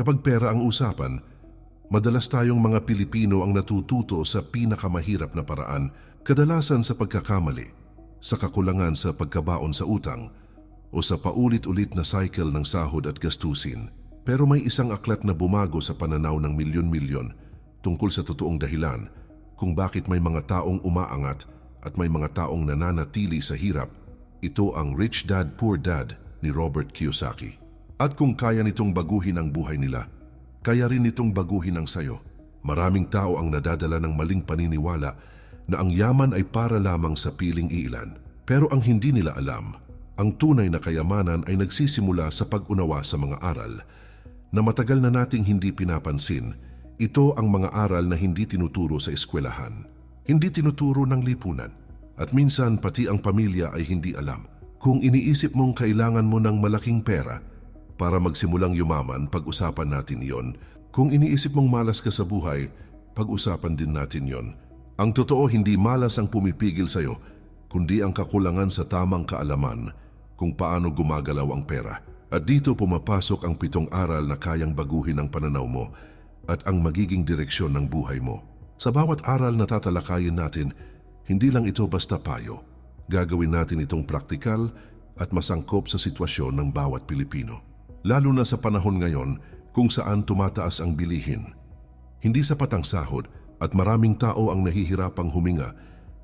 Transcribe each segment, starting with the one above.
Kapag pera ang usapan, madalas tayong mga Pilipino ang natututo sa pinakamahirap na paraan, kadalasan sa pagkakamali, sa kakulangan sa pagkabaon sa utang, o sa paulit-ulit na cycle ng sahod at gastusin. Pero may isang aklat na bumago sa pananaw ng milyon-milyon tungkol sa totoong dahilan kung bakit may mga taong umaangat at may mga taong nananatili sa hirap. Ito ang Rich Dad Poor Dad ni Robert Kiyosaki. At kung kaya nitong baguhin ang buhay nila, kaya rin nitong baguhin ang sayo. Maraming tao ang nadadala ng maling paniniwala na ang yaman ay para lamang sa piling iilan. Pero ang hindi nila alam, ang tunay na kayamanan ay nagsisimula sa pag-unawa sa mga aral na matagal na nating hindi pinapansin. Ito ang mga aral na hindi tinuturo sa eskwelahan, hindi tinuturo ng lipunan, at minsan pati ang pamilya ay hindi alam. Kung iniisip mong kailangan mo ng malaking pera para magsimulang yumaman, pag-usapan natin iyon. Kung iniisip mong malas ka sa buhay, pag-usapan din natin yon. Ang totoo, hindi malas ang pumipigil sa'yo, kundi ang kakulangan sa tamang kaalaman kung paano gumagalaw ang pera. At dito pumapasok ang pitong aral na kayang baguhin ang pananaw mo at ang magiging direksyon ng buhay mo. Sa bawat aral na tatalakayin natin, hindi lang ito basta payo. Gagawin natin itong praktikal at masangkop sa sitwasyon ng bawat Pilipino. Lalo na sa panahon ngayon kung saan tumataas ang bilihin. Hindi sapat ang sahod at maraming tao ang nahihirapang huminga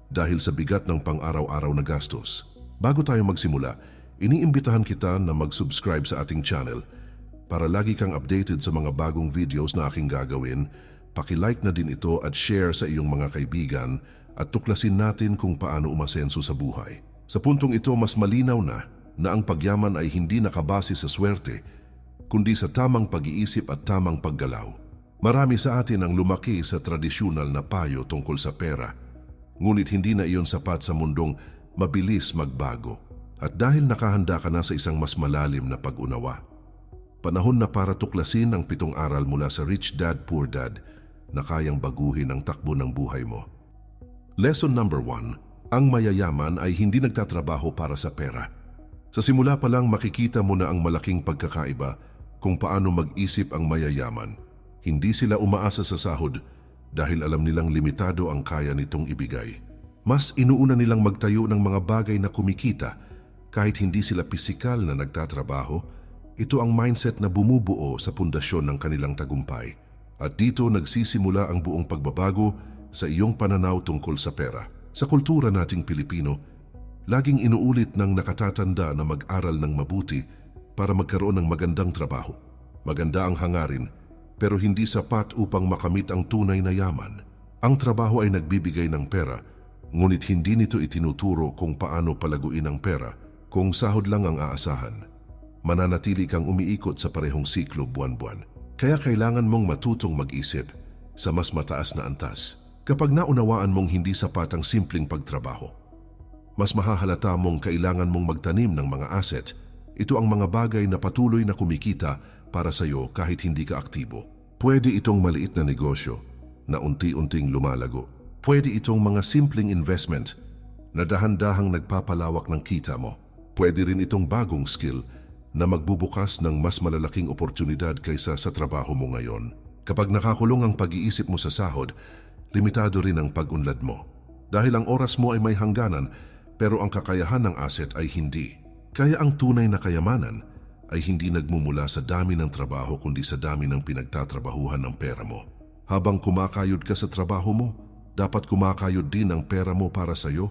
dahil sa bigat ng pang-araw-araw na gastos. Bago tayo magsimula, iniimbitahan kita na mag-subscribe sa ating channel para lagi kang updated sa mga bagong videos na aking gagawin. Pakilike na din ito at share sa iyong mga kaibigan at tuklasin natin kung paano umasenso sa buhay. Sa puntong ito, mas malinaw na na ang pagyaman ay hindi nakabase sa swerte, kundi sa tamang pag-iisip at tamang paggalaw. Marami sa atin ang lumaki sa tradisyonal na payo tungkol sa pera, ngunit hindi na iyon sapat sa mundong mabilis magbago. At dahil nakahanda ka na sa isang mas malalim na pag-unawa, panahon na para tuklasin ang pitong aral mula sa Rich Dad Poor Dad na kayang baguhin ang takbo ng buhay mo. Lesson number one, ang mayayaman ay hindi nagtatrabaho para sa pera. Sa simula pa lang makikita mo na ang malaking pagkakaiba kung paano mag-isip ang mayayaman. Hindi sila umaasa sa sahod dahil alam nilang limitado ang kaya nitong ibigay. Mas inuuna nilang magtayo ng mga bagay na kumikita kahit hindi sila pisikal na nagtatrabaho. Ito ang mindset na bumubuo sa pundasyon ng kanilang tagumpay. At dito nagsisimula ang buong pagbabago sa iyong pananaw tungkol sa pera. Sa kultura nating Pilipino, laging inuulit ng nakatatanda na mag-aral ng mabuti para magkaroon ng magandang trabaho. Maganda ang hangarin, pero hindi sapat upang makamit ang tunay na yaman. Ang trabaho ay nagbibigay ng pera, ngunit hindi nito itinuturo kung paano palaguin ang pera kung sahod lang ang aasahan. Mananatili kang umiikot sa parehong siklo buwan-buwan. Kaya kailangan mong matutong mag-isip sa mas mataas na antas. Kapag naunawaan mong hindi sapat ang simpleng pagtrabaho, mas mahahalata mong kailangan mong magtanim ng mga asset. Ito ang mga bagay na patuloy na kumikita para sa iyo kahit hindi ka aktibo. Pwede itong maliit na negosyo na unti-unting lumalago. Pwede itong mga simpleng investment na dahan-dahang nagpapalawak ng kita mo. Pwede rin itong bagong skill na magbubukas ng mas malalaking oportunidad kaysa sa trabaho mo ngayon. Kapag nakakulong ang pag-iisip mo sa sahod, limitado rin ang pag-unlad mo. Dahil ang oras mo ay may hangganan, pero ang kakayahan ng asset ay hindi. Kaya ang tunay na kayamanan ay hindi nagmumula sa dami ng trabaho kundi sa dami ng pinagtatrabahuhan ng pera mo. Habang kumakayod ka sa trabaho mo, dapat kumakayod din ang pera mo para sa iyo.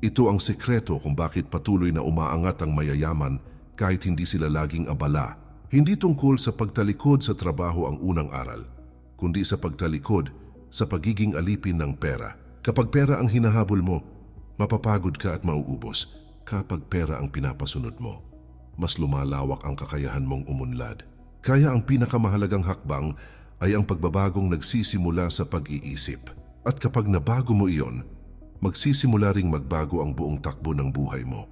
Ito ang sekreto kung bakit patuloy na umaangat ang mayayaman kahit hindi sila laging abala. Hindi tungkol sa pagtalikod sa trabaho ang unang aral, kundi sa pagtalikod sa pagiging alipin ng pera. Kapag pera ang hinahabol mo, mapapagod ka at mauubos. Kapag pera ang pinapasunod mo, mas lumalawak ang kakayahan mong umunlad. Kaya ang pinakamahalagang hakbang ay ang pagbabagong nagsisimula sa pag-iisip. At kapag nabago mo iyon, magsisimula ring magbago ang buong takbo ng buhay mo.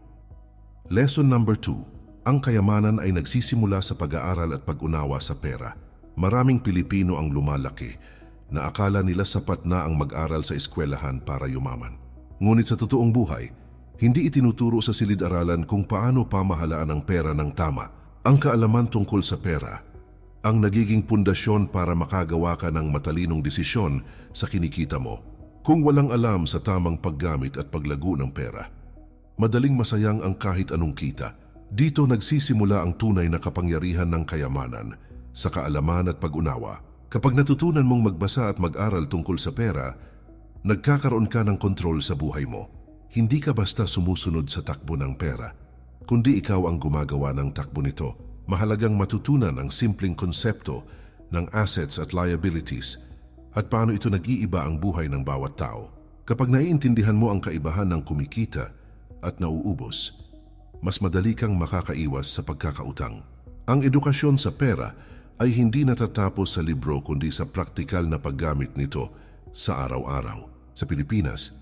Lesson number 2. Ang kayamanan ay nagsisimula sa pag-aaral at pag-unawa sa pera. Maraming Pilipino ang lumalaki na akala nila sapat na ang mag-aral sa eskwelahan para yumaman. Ngunit sa totoong buhay, hindi itinuturo sa silid-aralan kung paano pamahalaan ang pera ng tama. Ang kaalaman tungkol sa pera ang nagiging pundasyon para makagawa ka ng matalinong desisyon sa kinikita mo. Kung walang alam sa tamang paggamit at paglago ng pera, madaling masayang ang kahit anong kita. Dito nagsisimula ang tunay na kapangyarihan ng kayamanan sa kaalaman at pag-unawa. Kapag natutunan mong magbasa at mag-aral tungkol sa pera, nagkakaroon ka ng kontrol sa buhay mo. Hindi ka basta sumusunod sa takbo ng pera, kundi ikaw ang gumagawa ng takbo nito. Mahalagang matutunan ang simpleng konsepto ng assets at liabilities at paano ito nag-iiba ang buhay ng bawat tao. Kapag naiintindihan mo ang kaibahan ng kumikita at nauubos, mas madali kang makakaiwas sa pagkakautang. Ang edukasyon sa pera ay hindi natatapos sa libro kundi sa praktikal na paggamit nito sa araw-araw. Sa Pilipinas,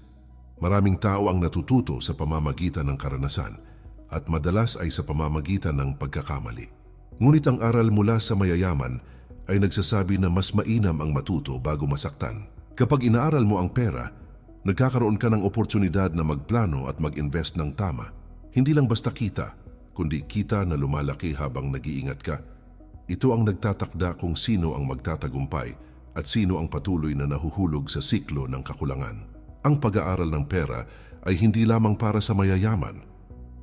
maraming tao ang natututo sa pamamagitan ng karanasan at madalas ay sa pamamagitan ng pagkakamali. Ngunit ang aral mula sa mayayaman ay nagsasabi na mas mainam ang matuto bago masaktan. Kapag inaaral mo ang pera, nagkakaroon ka ng oportunidad na magplano at mag-invest ng tama. Hindi lang basta kita, kundi kita na lumalaki habang nag-iingat ka. Ito ang nagtatakda kung sino ang magtatagumpay at sino ang patuloy na nahuhulog sa siklo ng kakulangan. Ang pag-aaral ng pera ay hindi lamang para sa mayayaman,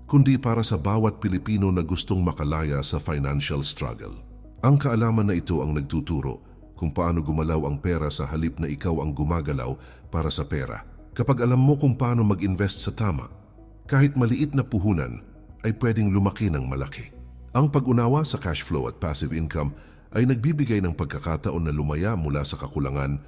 kundi para sa bawat Pilipino na gustong makalaya sa financial struggle. Ang kaalaman na ito ang nagtuturo kung paano gumalaw ang pera sa halip na ikaw ang gumagalaw para sa pera. Kapag alam mo kung paano mag-invest sa tama, kahit maliit na puhunan ay pwedeng lumaki ng malaki. Ang pag-unawa sa cash flow at passive income ay nagbibigay ng pagkakataon na lumaya mula sa kakulangan.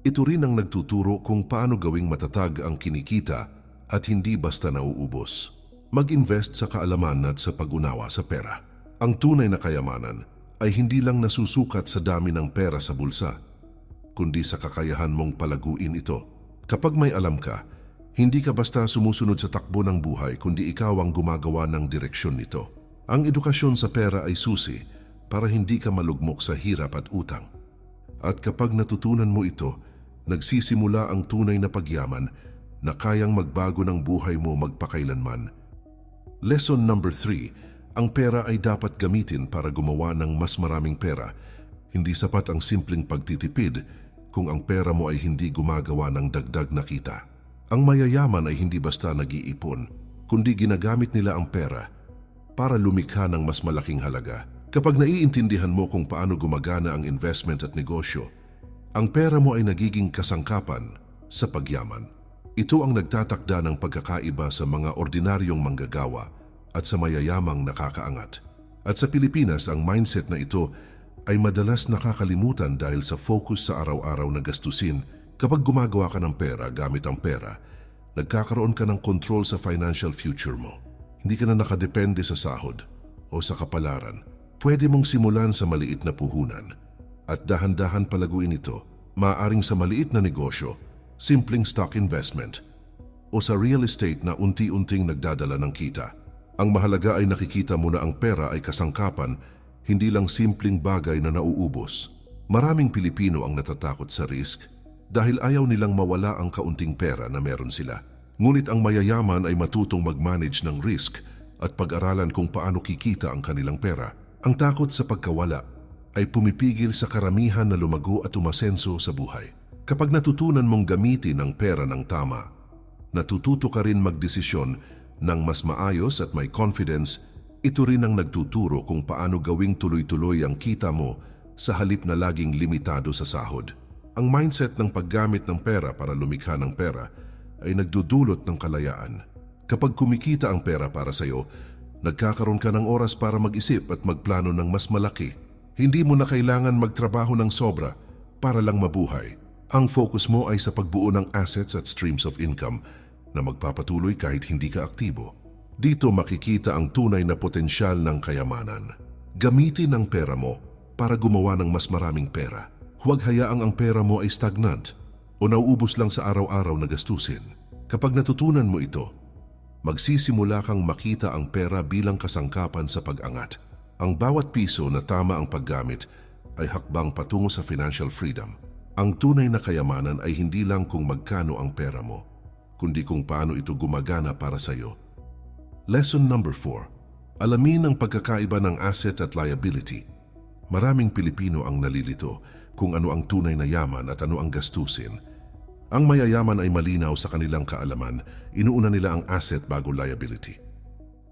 Ito rin ang nagtuturo kung paano gawing matatag ang kinikita at hindi basta nauubos. Mag-invest sa kaalaman at sa pag-unawa sa pera. Ang tunay na kayamanan ay hindi lang nasusukat sa dami ng pera sa bulsa, kundi sa kakayahan mong palaguin ito. Kapag may alam ka, hindi ka basta sumusunod sa takbo ng buhay kundi ikaw ang gumagawa ng direksyon nito. Ang edukasyon sa pera ay susi para hindi ka malugmok sa hirap at utang. At kapag natutunan mo ito, nagsisimula ang tunay na pagyaman na kayang magbago ng buhay mo magpakailanman. Lesson number 3, ang pera ay dapat gamitin para gumawa ng mas maraming pera. Hindi sapat ang simpleng pagtitipid kung ang pera mo ay hindi gumagawa ng dagdag na kita. Ang mayayaman ay hindi basta nag-iipon, kundi ginagamit nila ang pera para lumikha ng mas malaking halaga. Kapag naiintindihan mo kung paano gumagana ang investment at negosyo, ang pera mo ay nagiging kasangkapan sa pagyaman. Ito ang nagtatakda ng pagkakaiba sa mga ordinaryong manggagawa at sa mayayamang nakakaangat. At sa Pilipinas, ang mindset na ito ay madalas nakakalimutan dahil sa focus sa araw-araw na gastusin Kapag gumagawa ka ng pera gamit ang pera, nagkakaroon ka ng control sa financial future mo. Hindi ka na nakadepende sa sahod o sa kapalaran. Pwede mong simulan sa maliit na puhunan at dahan-dahan palaguin ito, maaaring sa maliit na negosyo, simpleng stock investment, o sa real estate na unti-unting nagdadala ng kita. Ang mahalaga ay nakikita mo na ang pera ay kasangkapan, hindi lang simpleng bagay na nauubos. Maraming Pilipino ang natatakot sa risk dahil ayaw nilang mawala ang kaunting pera na meron sila. Ngunit ang mayayaman ay matutong mag-manage ng risk at pag-aralan kung paano kikita ang kanilang pera. Ang takot sa pagkawala ay pumipigil sa karamihan na lumago at umasenso sa buhay. Kapag natutunan mong gamitin ang pera ng tama, natututo ka rin magdesisyon ng mas maayos at may confidence, ito rin ang nagtuturo kung paano gawing tuloy-tuloy ang kita mo sa halip na laging limitado sa sahod. Ang mindset ng paggamit ng pera para lumikha ng pera ay nagdudulot ng kalayaan. Kapag kumikita ang pera para sa iyo, nagkakaroon ka ng oras para mag-isip at magplano ng mas malaki. Hindi mo na kailangan magtrabaho ng sobra para lang mabuhay. Ang focus mo ay sa pagbuo ng assets at streams of income na magpapatuloy kahit hindi ka aktibo. Dito makikita ang tunay na potensyal ng kayamanan. Gamitin ang pera mo para gumawa ng mas maraming pera. Huwag hayaang ang pera mo ay stagnant o nauubos lang sa araw-araw na gastusin. Kapag natutunan mo ito, magsisimula kang makita ang pera bilang kasangkapan sa pag-angat. Ang bawat piso na tama ang paggamit ay hakbang patungo sa financial freedom. Ang tunay na kayamanan ay hindi lang kung magkano ang pera mo, kundi kung paano ito gumagana para sa iyo. Lesson number 4. Alamin ang pagkakaiba ng asset at liability. Maraming Pilipino ang nalilito kung ano ang tunay na yaman at ano ang gastusin. Ang mayayaman ay malinaw sa kanilang kaalaman, inuuna nila ang asset bago liability.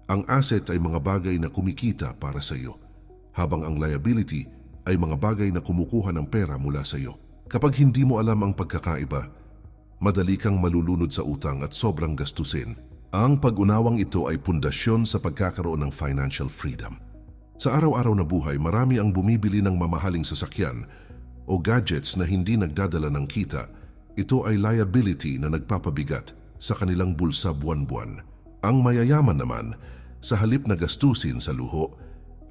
Ang asset ay mga bagay na kumikita para sa iyo, habang ang liability ay mga bagay na kumukuha ng pera mula sa iyo. Kapag hindi mo alam ang pagkakaiba, madali kang malulunod sa utang at sobrang gastusin. Ang pag-unawang ito ay pundasyon sa pagkakaroon ng financial freedom. Sa araw-araw na buhay, marami ang bumibili ng mamahaling sasakyan o gadgets na hindi nagdadala ng kita. Ito ay liability na nagpapabigat sa kanilang bulsa buwan-buwan. Ang mayayaman naman, sa halip na gastusin sa luho,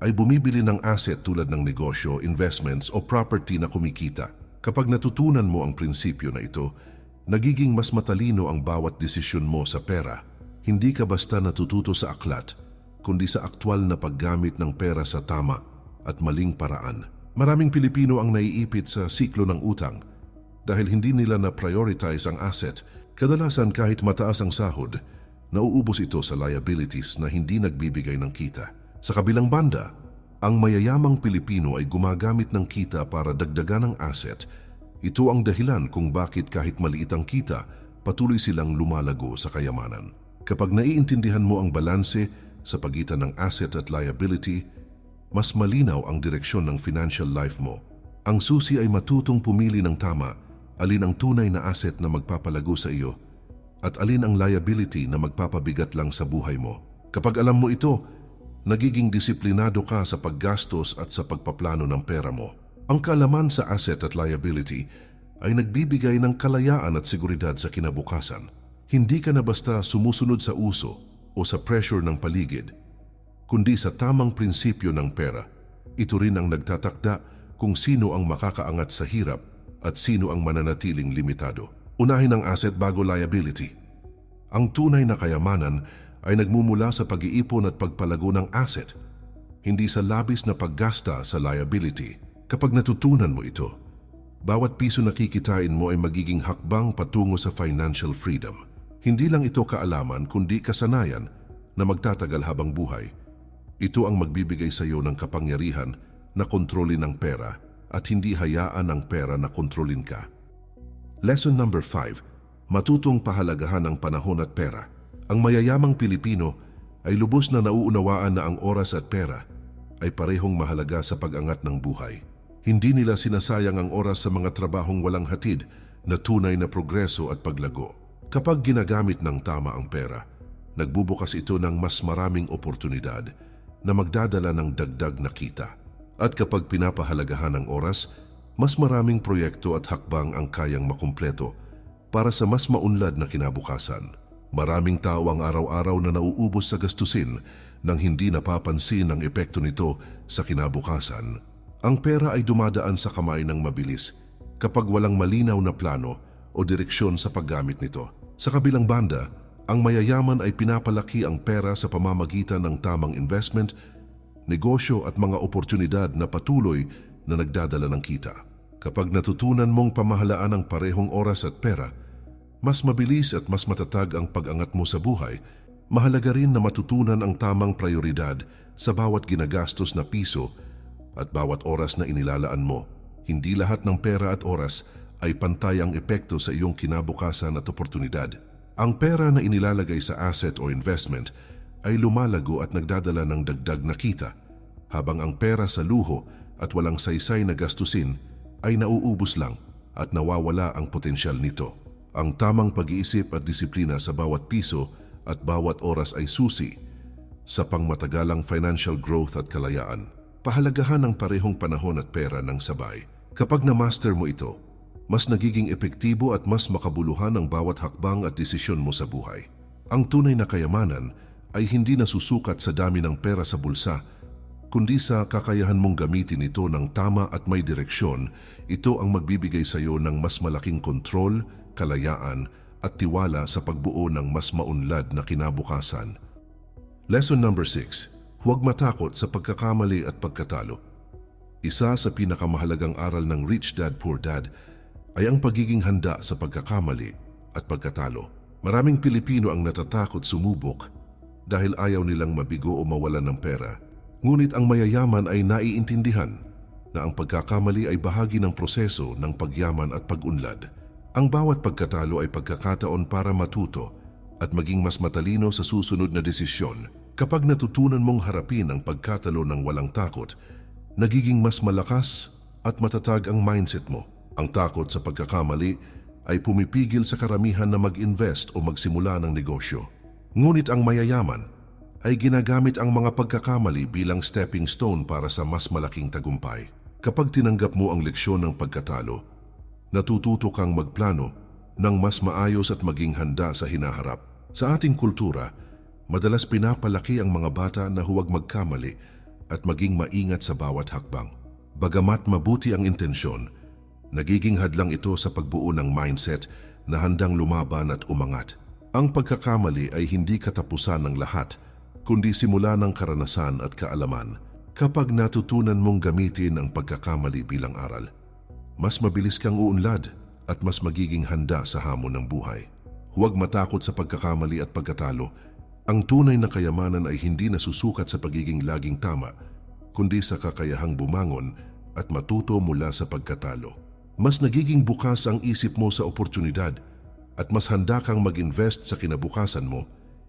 ay bumibili ng asset tulad ng negosyo, investments o property na kumikita. Kapag natutunan mo ang prinsipyo na ito, nagiging mas matalino ang bawat desisyon mo sa pera. Hindi ka basta natututo sa aklat, kundi sa aktwal na paggamit ng pera sa tama at maling paraan. Maraming Pilipino ang naiipit sa siklo ng utang dahil hindi nila na-prioritize ang asset. Kadalasan kahit mataas ang sahod, nauubos ito sa liabilities na hindi nagbibigay ng kita. Sa kabilang banda, ang mayayamang Pilipino ay gumagamit ng kita para dagdagan ng asset. Ito ang dahilan kung bakit kahit maliit ang kita, patuloy silang lumalago sa kayamanan. Kapag naiintindihan mo ang balanse sa pagitan ng asset at liability, mas malinaw ang direksyon ng financial life mo. Ang susi ay matutong pumili ng tama, alin ang tunay na asset na magpapalago sa iyo at alin ang liability na magpapabigat lang sa buhay mo. Kapag alam mo ito, nagiging disiplinado ka sa paggastos at sa pagpaplano ng pera mo. Ang kalaman sa asset at liability ay nagbibigay ng kalayaan at seguridad sa kinabukasan. Hindi ka na basta sumusunod sa uso o sa pressure ng paligid, kundi sa tamang prinsipyo ng pera. Ito rin ang nagtatakda kung sino ang makakaangat sa hirap at sino ang mananatiling limitado. Unahin ang asset bago liability. Ang tunay na kayamanan ay nagmumula sa pag-iipon at pagpalago ng asset, hindi sa labis na paggasta sa liability. Kapag natutunan mo ito, bawat piso na kikitain mo ay magiging hakbang patungo sa financial freedom. Hindi lang ito kaalaman kundi kasanayan na magtatagal habang buhay. Ito ang magbibigay sa iyo ng kapangyarihan na kontrolin ang pera at hindi hayaan ang pera na kontrolin ka. Lesson number 5. Matutong pahalagahan ang panahon at pera. Ang mayayamang Pilipino ay lubos na nauunawaan na ang oras at pera ay parehong mahalaga sa pag-angat ng buhay. Hindi nila sinasayang ang oras sa mga trabahong walang hatid na tunay na progreso at paglago. Kapag ginagamit ng tama ang pera, nagbubukas ito ng mas maraming oportunidad na magdadala ng dagdag na kita. At kapag pinapahalagahan ang oras, mas maraming proyekto at hakbang ang kayang makumpleto para sa mas maunlad na kinabukasan. Maraming tao ang araw-araw na nauubos sa gastusin nang hindi napapansin ang epekto nito sa kinabukasan. Ang pera ay dumadaan sa kamay ng mabilis kapag walang malinaw na plano o direksyon sa paggamit nito. Sa kabilang banda, ang mayayaman ay pinapalaki ang pera sa pamamagitan ng tamang investment, negosyo at mga oportunidad na patuloy na nagdadala ng kita. Kapag natutunan mong pamahalaan ang parehong oras at pera, mas mabilis at mas matatag ang pag-angat mo sa buhay, mahalaga rin na matutunan ang tamang prioridad sa bawat ginagastos na piso at bawat oras na inilalaan mo. Hindi lahat ng pera at oras ay pantay ang epekto sa iyong kinabukasan at oportunidad. Ang pera na inilalagay sa asset o investment ay lumalago at nagdadala ng dagdag na kita, habang ang pera sa luho at walang saysay na gastusin ay nauubos lang at nawawala ang potensyal nito. Ang tamang pag-iisip at disiplina sa bawat piso at bawat oras ay susi sa pangmatagalang financial growth at kalayaan. Pahalagahan ang parehong panahon at pera ng sabay. Kapag na-master mo ito, mas nagiging epektibo at mas makabuluhan ang bawat hakbang at desisyon mo sa buhay. Ang tunay na kayamanan ay hindi nasusukat sa dami ng pera sa bulsa, kundi sa kakayahan mong gamitin ito ng tama at may direksyon, ito ang magbibigay sa iyo ng mas malaking kontrol, kalayaan at tiwala sa pagbuo ng mas maunlad na kinabukasan. Lesson number 6. Huwag matakot sa pagkakamali at pagkatalo. Isa sa pinakamahalagang aral ng Rich Dad Poor Dad ay ang pagiging handa sa pagkakamali at pagkatalo. Maraming Pilipino ang natatakot sumubok dahil ayaw nilang mabigo o mawalan ng pera. Ngunit ang mayayaman ay naiintindihan na ang pagkakamali ay bahagi ng proseso ng pagyaman at pag-unlad. Ang bawat pagkatalo ay pagkakataon para matuto at maging mas matalino sa susunod na desisyon. Kapag natutunan mong harapin ang pagkatalo ng walang takot, nagiging mas malakas at matatag ang mindset mo. Ang takot sa pagkakamali ay pumipigil sa karamihan na mag-invest o magsimula ng negosyo. Ngunit ang mayayaman ay ginagamit ang mga pagkakamali bilang stepping stone para sa mas malaking tagumpay. Kapag tinanggap mo ang leksyon ng pagkatalo, natututo kang magplano ng mas maayos at maging handa sa hinaharap. Sa ating kultura, madalas pinapalaki ang mga bata na huwag magkamali at maging maingat sa bawat hakbang. Bagamat mabuti ang intensyon, nagiging hadlang ito sa pagbuo ng mindset na handang lumaban at umangat. Ang pagkakamali ay hindi katapusan ng lahat, kundi simula ng karanasan at kaalaman. Kapag natutunan mong gamitin ang pagkakamali bilang aral, mas mabilis kang uunlad at mas magiging handa sa hamon ng buhay. Huwag matakot sa pagkakamali at pagkatalo. Ang tunay na kayamanan ay hindi nasusukat sa pagiging laging tama, kundi sa kakayahang bumangon at matuto mula sa pagkatalo. Mas nagiging bukas ang isip mo sa oportunidad at mas handa kang mag-invest sa kinabukasan mo.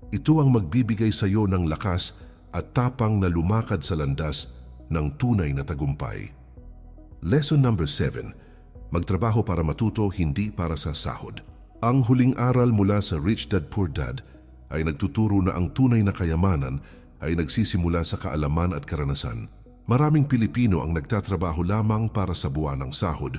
Ito ang magbibigay sa iyo ng lakas at tapang na lumakad sa landas ng tunay na tagumpay. Lesson number 7. Magtrabaho para matuto, hindi para sa sahod. Ang huling aral mula sa Rich Dad Poor Dad ay nagtuturo na ang tunay na kayamanan ay nagsisimula sa kaalaman at karanasan. Maraming Pilipino ang nagtatrabaho lamang para sa buwan ng sahod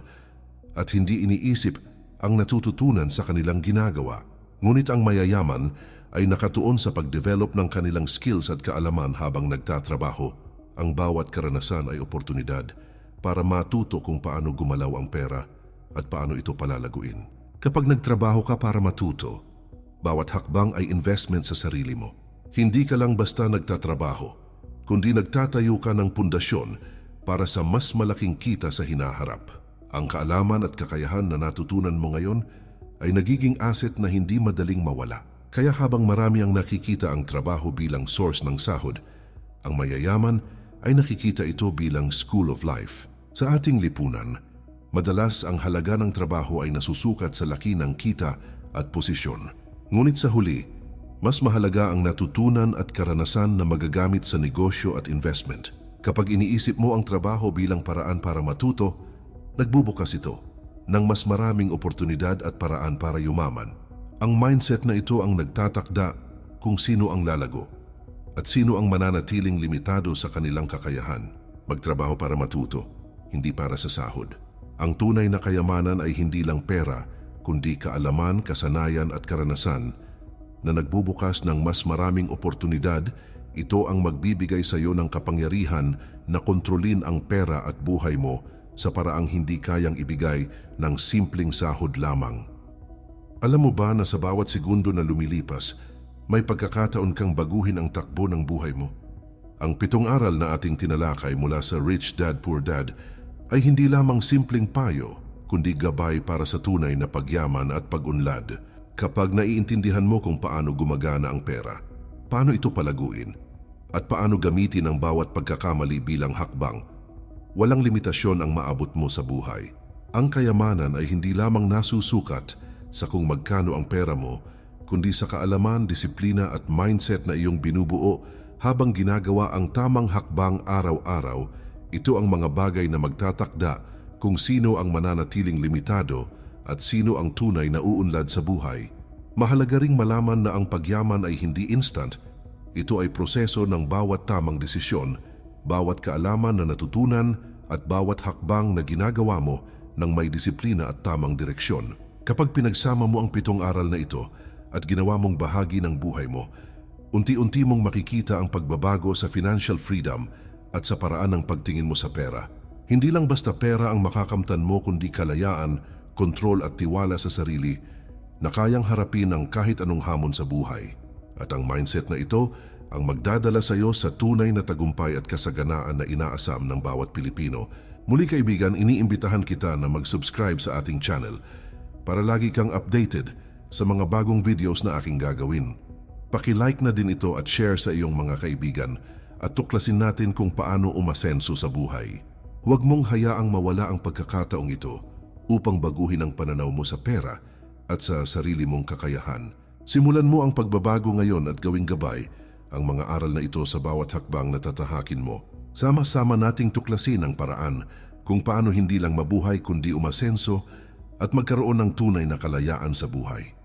at hindi iniisip ang natututunan sa kanilang ginagawa. Ngunit ang mayayaman ay nakatuon sa pagdevelop ng kanilang skills at kaalaman habang nagtatrabaho. Ang bawat karanasan ay oportunidad para matuto kung paano gumalaw ang pera at paano ito palalaguin. Kapag nagtrabaho ka para matuto, bawat hakbang ay investment sa sarili mo. Hindi ka lang basta nagtatrabaho, kundi nagtatayo ka ng pundasyon para sa mas malaking kita sa hinaharap. Ang kaalaman at kakayahan na natutunan mo ngayon ay nagiging asset na hindi madaling mawala. Kaya habang marami ang nakikita ang trabaho bilang source ng sahod, ang mayayaman ay nakikita ito bilang school of life. Sa ating lipunan, madalas ang halaga ng trabaho ay nasusukat sa laki ng kita at posisyon. Ngunit sa huli, mas mahalaga ang natutunan at karanasan na magagamit sa negosyo at investment. Kapag iniisip mo ang trabaho bilang paraan para matuto, nagbubukas ito ng mas maraming oportunidad at paraan para yumaman. Ang mindset na ito ang nagtatakda kung sino ang lalago at sino ang mananatiling limitado sa kanilang kakayahan. Magtrabaho para matuto, hindi para sa sahod. Ang tunay na kayamanan ay hindi lang pera, kundi kaalaman, kasanayan at karanasan na nagbubukas ng mas maraming oportunidad, ito ang magbibigay sa iyo ng kapangyarihan na kontrolin ang pera at buhay mo sa paraang hindi kayang ibigay ng simpleng sahod lamang. Alam mo ba na sa bawat segundo na lumilipas, may pagkakataon kang baguhin ang takbo ng buhay mo? Ang pitong aral na ating tinalakay mula sa Rich Dad Poor Dad ay hindi lamang simpleng payo, kundi gabay para sa tunay na pagyaman at pagunlad. Kapag naiintindihan mo kung paano gumagana ang pera, paano ito palaguin, at paano gamitin ang bawat pagkakamali bilang hakbang, walang limitasyon ang maabot mo sa buhay. Ang kayamanan ay hindi lamang nasusukat sa kung magkano ang pera mo, kundi sa kaalaman, disiplina at mindset na iyong binubuo habang ginagawa ang tamang hakbang araw-araw, ito ang mga bagay na magtatakda kung sino ang mananatiling limitado at sino ang tunay na uunlad sa buhay. Mahalaga ring malaman na ang pagyaman ay hindi instant. Ito ay proseso ng bawat tamang desisyon, bawat kaalaman na natutunan at bawat hakbang na ginagawa mo ng may disiplina at tamang direksyon. Kapag pinagsama mo ang pitong aral na ito at ginawa mong bahagi ng buhay mo, unti-unti mong makikita ang pagbabago sa financial freedom at sa paraan ng pagtingin mo sa pera. Hindi lang basta pera ang makakamtan mo kundi kalayaan, kontrol at tiwala sa sarili na kayang harapin ang kahit anong hamon sa buhay. At ang mindset na ito ang magdadala sa iyo sa tunay na tagumpay at kasaganaan na inaasam ng bawat Pilipino. Muli kaibigan, iniimbitahan kita na mag-subscribe sa ating channel para lagi kang updated sa mga bagong videos na aking gagawin. Paki-like na din ito at share sa iyong mga kaibigan at tuklasin natin kung paano umasenso sa buhay. Huwag mong hayaang mawala ang pagkakataong ito upang baguhin ang pananaw mo sa pera at sa sarili mong kakayahan. Simulan mo ang pagbabago ngayon at gawing gabay ang mga aral na ito sa bawat hakbang na tatahakin mo. Sama-sama nating tuklasin ang paraan kung paano hindi lang mabuhay kundi umasenso at magkaroon ng tunay na kalayaan sa buhay.